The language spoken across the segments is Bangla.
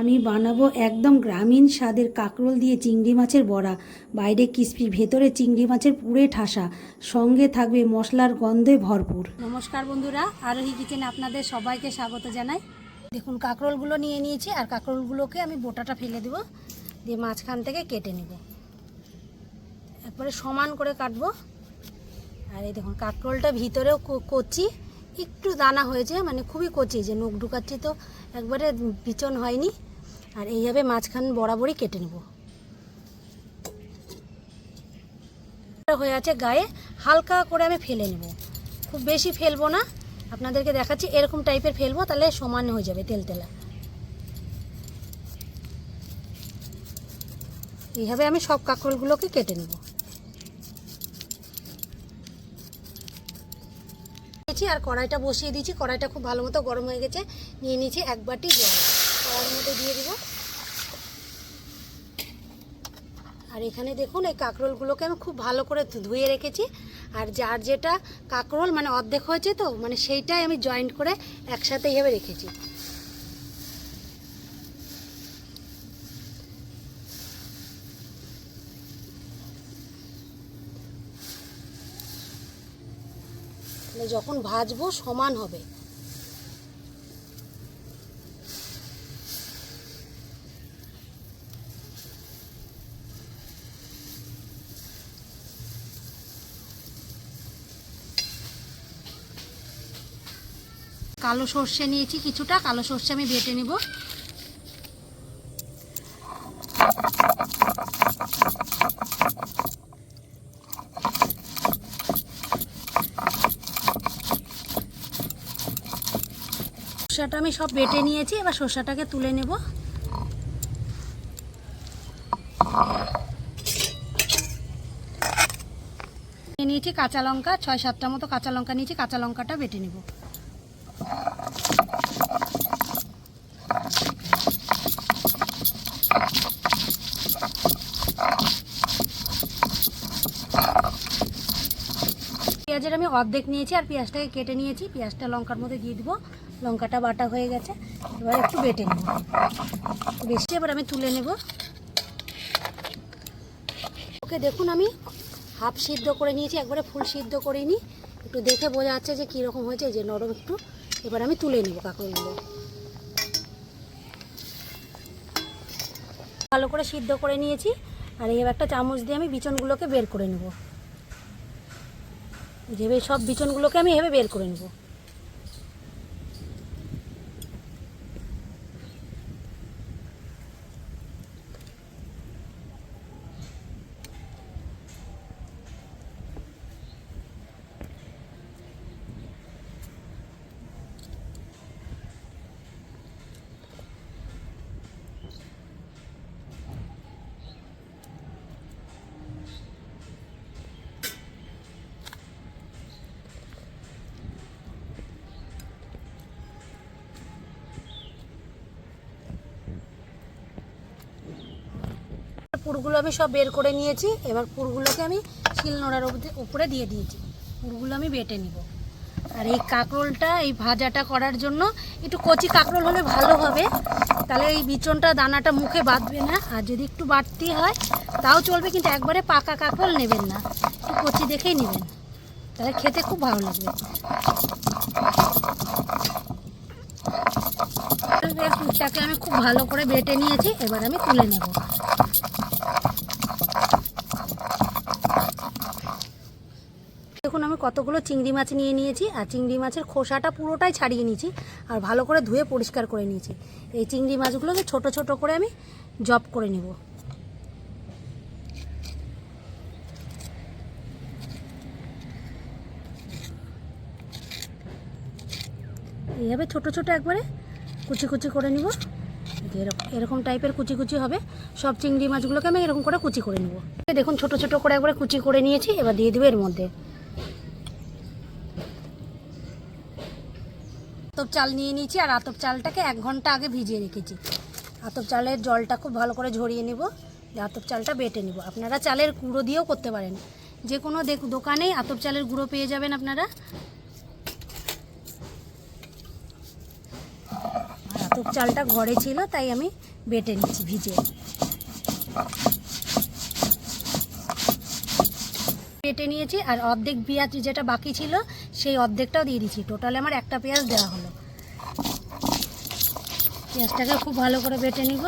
আমি বানাবো একদম গ্রামীণ স্বাদের কাঁকরোল দিয়ে চিংড়ি মাছের বড়া, বাইরে কিসপি ভেতরে চিংড়ি মাছের পুরে ঠাসা, সঙ্গে থাকবে মশলার গন্ধে ভরপুর। নমস্কার বন্ধুরা, আরোহী কিচেনে আপনাদের সবাইকে স্বাগত জানাই। দেখুন, কাঁকরোলগুলো নিয়ে নিয়েছি আর কাঁকরোলগুলোকে আমি বোটাটা ফেলে দেবো, দিয়ে মাঝখান থেকে কেটে নেব। একবারে সমান করে কাটবো। আর এই দেখুন, কাঁকরোলটা ভিতরেও কচি, একটু দানা হয়েছে মানে খুবই কচি যে নখ ঢুকাচ্ছি তো, একবারে বিচন হয়নি। আর এইভাবে মাঝখান বরাবরই কেটে নেব। হয়ে আছে গায়ে, হালকা করে আমি ফেলে নেব। খুব বেশি ফেলব না। আপনাদেরকে দেখাচ্ছি, এরকম টাইপের ফেলব, তাহলে সমান হয়ে যাবে তেল তেলা। এইভাবে আমি সব কাঁকরোলগুলোকে কেটে নেব। আর কড়াইটা বসিয়ে দিয়েছি। কড়াইটা খুব ভালো মতো গরম হয়ে গেছে। নিয়ে নিয়েছি এক বাটি জল। কড়াইয়ের মধ্যে দিয়ে দিব। আর এখানে দেখুন, এই কাঁকরোলগুলোকে আমি খুব ভালো করে ধুয়ে রেখেছি। আর যার যেটা কাঁকরোল মানে অর্ধেক হয়েছে তো মানে সেইটাই আমি জয়েন্ট করে একসাথে এইভাবে রেখেছি। তাহলে যখন ভাজবো সমান হবে। কালো সর্ষে নিয়েছি, কিছুটা। কালো সর্ষে আমি বেটে নিব। সর্ষাটা আমি সব বেটে নিয়েছি, এবার সর্ষাটাকে তুলে নেব। নিয়ে নিয়েছি কাঁচা লঙ্কা, ছয় সাতটা মতো কাঁচা লঙ্কা নিয়েছি, কাঁচা লঙ্কাটা বেটে নেব পেঁয়াজের আমি অর্ধেক নিয়েছি আর পেঁয়াজটাকে কেটে নিয়েছি। পেঁয়াজটা লঙ্কার মধ্যে দিয়ে দিব। লঙ্কাটা বাটা হয়ে গেছে। এবার একটু বেটে নেব। বেশি এবার আমি তুলে নেব। ওকে, দেখুন আমি হাফ সিদ্ধ করে নিয়েছি। একবারে ফুল সিদ্ধ করে নিই একটু দেখে বোঝা যাচ্ছে যে কীরকম হয়েছে যে নরম একটু। এবার আমি তুলে নেব কাঁকড়গুলো ভালো করে সিদ্ধ করে নিয়েছি। আর এবার একটা চামচ দিয়ে আমি বিচনগুলোকে বের করে নেব। যেভাবে সব বিচনগুলোকে আমি এভাবে বের করে নেব। পুরগুলো আমি সব বের করে নিয়েছি। এবার পুরগুলোকে আমি শিলনোড়ার উপরে- দিয়ে দিয়েছি। পুরগুলো আমি বেটে নিব। আর এই কাঁকরোলটা, এই ভাজাটা করার জন্য একটু কচি কাঁকরোল হলে ভালো হবে। তাহলে এই বিচনটা, দানাটা মুখে বাঁধবে না। আর যদি একটু বাড়তি হয়, তাও চলবে, কিন্তু একবারে পাকা কাঁকরোল নেবেন না। একটু কচি দেখেই নেবেন। তাহলে খেতে খুব ভালো লাগবে। পুরটাকে আমি খুব ভালো করে বেটে নিয়েছি। এবার আমি তুলে নেব দেখুন আমি কতগুলো চিংড়ি মাছ নিয়ে নিয়েছি, আর চিংড়ি মাছের খোসাটা পুরোটাই ছাড়িয়ে নিয়েছি, আর ভালো করে ধুয়ে পরিষ্কার করে নিয়েছি। এই চিংড়ি মাছগুলোকে ছোট ছোট করে আমি জব করে নেব। এইভাবে ছোট ছোট একবারে কুচি কুচি করে নিব। এরকম এরকম টাইপের কুচি কুচি হবে। সব চিংড়ি মাছগুলোকে আমি এরকম করে কুচি করে নেব। দেখুন, ছোট ছোট করে একবারে কুচি করে নিয়েছি, এবার দিয়ে দেবো এর মধ্যে। আতপ চাল নিয়ে নিয়েছি, আর আতপ চালটাকে এক ঘণ্টা আগে ভিজিয়ে রেখেছি। আতপ চালের জলটা খুব ভালো করে ঝরিয়ে নেব আতপ চালটা বেটে নেব। আপনারা চালের গুঁড়ো দিয়েও করতে পারেন। যে কোনো দোকানেই আতপ চালের গুঁড়ো পেয়ে যাবেন আপনারা। আতপ চালটা ঘরে ছিল, তাই আমি বেটে নিচ্ছি ভিজে বেটে নিয়েছি, আর অর্ধেক পেঁয়াজ যেটা বাকি ছিল, সেই অর্ধেকটাও দিয়ে দিচ্ছি টোটালে আমার একটা পেঁয়াজ দেওয়া হলো। পেঁয়াজটাকে খুব ভালো করে বেটে নিব।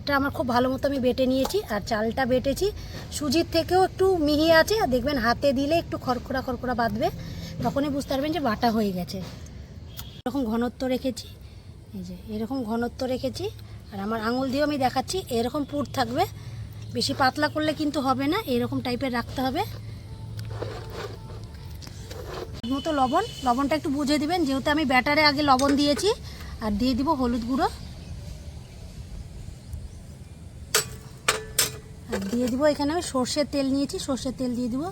এটা আমার খুব ভালো মতো আমি বেটে নিয়েছি আর চালটা বেটেছি। সুজির থেকেও একটু মিহি আছে, আর দেখবেন হাতে দিলে একটু খড়খড়া খড়খড়া বাঁধবে, তখনই বুঝতে পারবেন যে বাটা হয়ে গেছে। এরকম ঘনত্ব রেখেছি, এই যে এরকম ঘনত্ব রেখেছি, আর আমার আঙুল দিয়েও আমি দেখাচ্ছি, এরকম পুর থাকবে। বেশি পাতলা করলে কিন্তু হবে না, এরকম টাইপের রাখতে হবে। মতো লবণ। লবণটা একটু বুঝে দিবেন, যেহেতু আমি ব্যাটারে আগে লবণ দিয়েছি। আর দিয়ে দিব হলুদ গুঁড়ো। আর দিয়ে দিব, এখানে আমি সর্ষের তেল নিয়েছি, সর্ষের তেল দিয়ে দিব।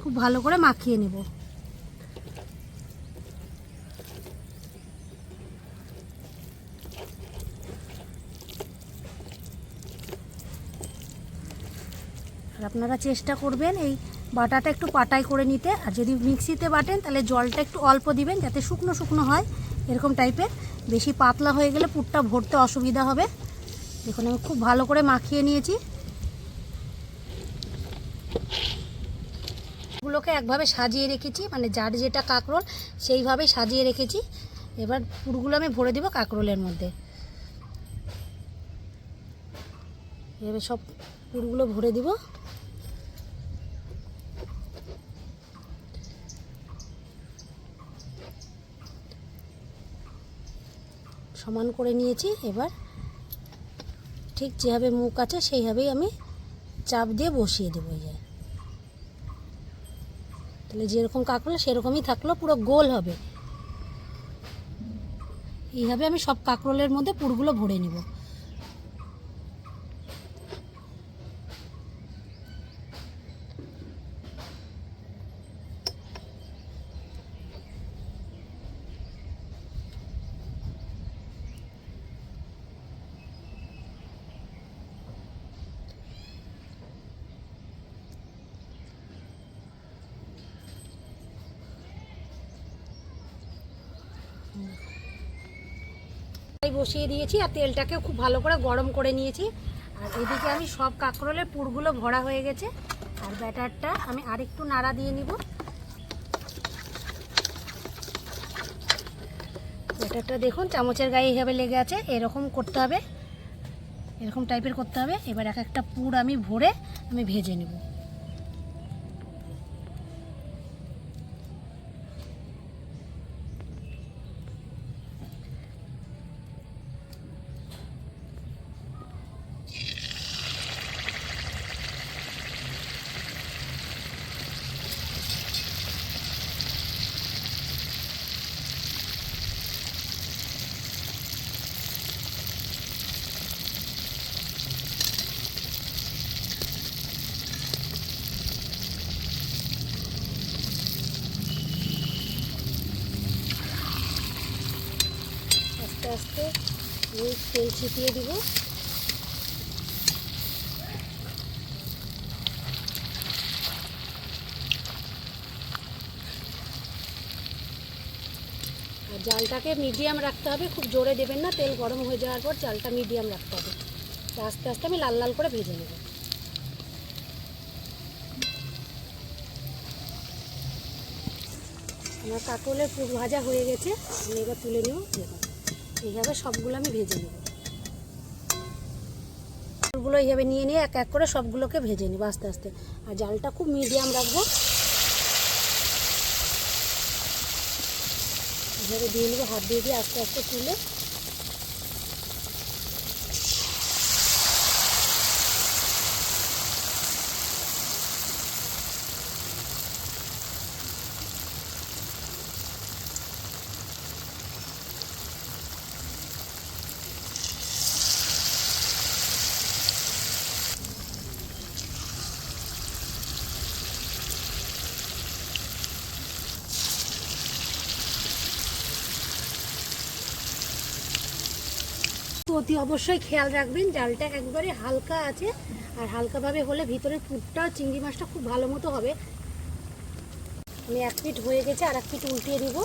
খুব ভালো করে মাখিয়ে নেব। আর আপনারা চেষ্টা করবেন এই বাটাটা একটু পাটাই করে নিতে, আর যদি মিক্সিতে বাটেন তাহলে জলটা একটু অল্প দিবেন যাতে শুকনো শুকনো হয়, এরকম টাইপের। বেশি পাতলা হয়ে গেলে পুরটা ভরতে অসুবিধা হবে। দেখুন, আমি খুব ভালো করে মাখিয়ে নিয়েছি। গুলোকে একভাবে সাজিয়ে রেখেছি মানে যার যেটা কাঁকরোল সেইভাবে সাজিয়ে রেখেছি। এবার পুরগুলো আমি ভরে দিব কাঁকরোলের মধ্যে। এভাবে সব পুরগুলো ভরে দিব। সমান করে নিয়েছি। এবার ঠিক যেভাবে মুখ আছে, সেইভাবেই আমি চাপ দিয়ে বসিয়ে দেবো এই তাহলে যেরকম কাঁকড়ো, সেরকমই থাকল, পুরো গোল হবে। এইভাবে আমি সব কাঁকরোলের মধ্যে পুরগুলো ভরে নিব। কড়াই বসিয়ে দিয়েছি আর তেলটাকে খুব ভালো করে গরম করে নিয়েছি। আর এদিকে আমি সব কাঁকরোলের পুরগুলো ভরা হয়ে গেছে। আর ব্যাটারটা আমি আরেকটু নাড়া দিয়ে নিব। ব্যাটারটা দেখুন, চামচের গায়ে এইভাবে লেগে আছে, এরকম করতে হবে। এরকম টাইপের করতে হবে। এবার এক একটা পুর আমি ভরে আমি ভেজে নেব। আস্তে তেল ছিটিয়ে দিব। আর জালটাকে মিডিয়াম রাখতে হবে, খুব জোরে দেবেন না, তেল গরম হয়ে যাওয়ার পর জালটা মিডিয়াম রাখতে হবে। আস্তে আস্তে আমি লাল লাল করে ভেজে নেব। আমার কাকলের পুর ভাজা হয়ে গেছে, আমি এবার তুলে নেব। এইভাবে সবগুলো আমি ভেজে নেব। ফুলগুলো এইভাবে নিয়ে নিয়ে এক এক করে সবগুলোকে ভেজে নেব আস্তে আস্তে। আর জালটা খুব মিডিয়াম রাখব। এইভাবে দিয়ে নেব, হাত দিয়ে দিয়ে আস্তে আস্তে তুলে। অতি অবশ্যই খেয়াল রাখবেন, জালটা একবারে হালকা আছে, আর হালকাভাবে হলে ভিতরের পুরটা চিংড়ি মাছটা খুব ভালো মতো হবে। আমি এক পিঠ হয়ে গেছে, আর এক পিঠ উল্টিয়ে দিব।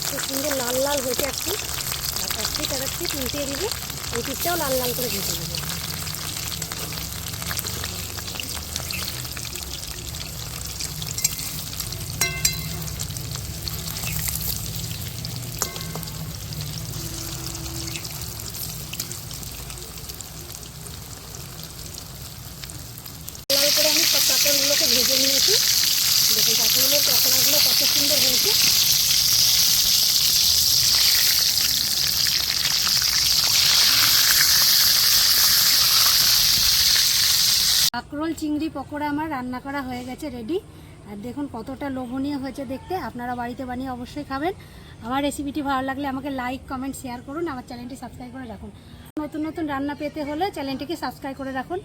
একটু সুন্দর লাল লাল হয়েছে এক পিঠ। আর এক পিঠ, আর পিঠ উল্টিয়ে দিব। এই পিঠটাও লাল লাল করে ভেজে দেবো লাল করে আমি সব কাঁকড়গুলোকে ভেজে নিয়েছি দেখুন কাঁকড়গুলোর কাঁকড়াগুলো কত সুন্দর হয়েছে কাঁকরোল চিংড়ি পকোড়া আমার রান্না করা হয়ে গেছে রেডি আর দেখুন কতটা লোভনীয় হয়েছে দেখতে। আপনারা বাড়িতে বানিয়ে অবশ্যই খাবেন। আমার রেসিপিটি ভালো লাগলে আমাকে লাইক কমেন্ট শেয়ার করুন। আমার চ্যানেলটি সাবস্ক্রাইব করে রাখুন। নতুন নতুন রান্না পেতে হলে চ্যানেলটিকে সাবস্ক্রাইব করে রাখুন।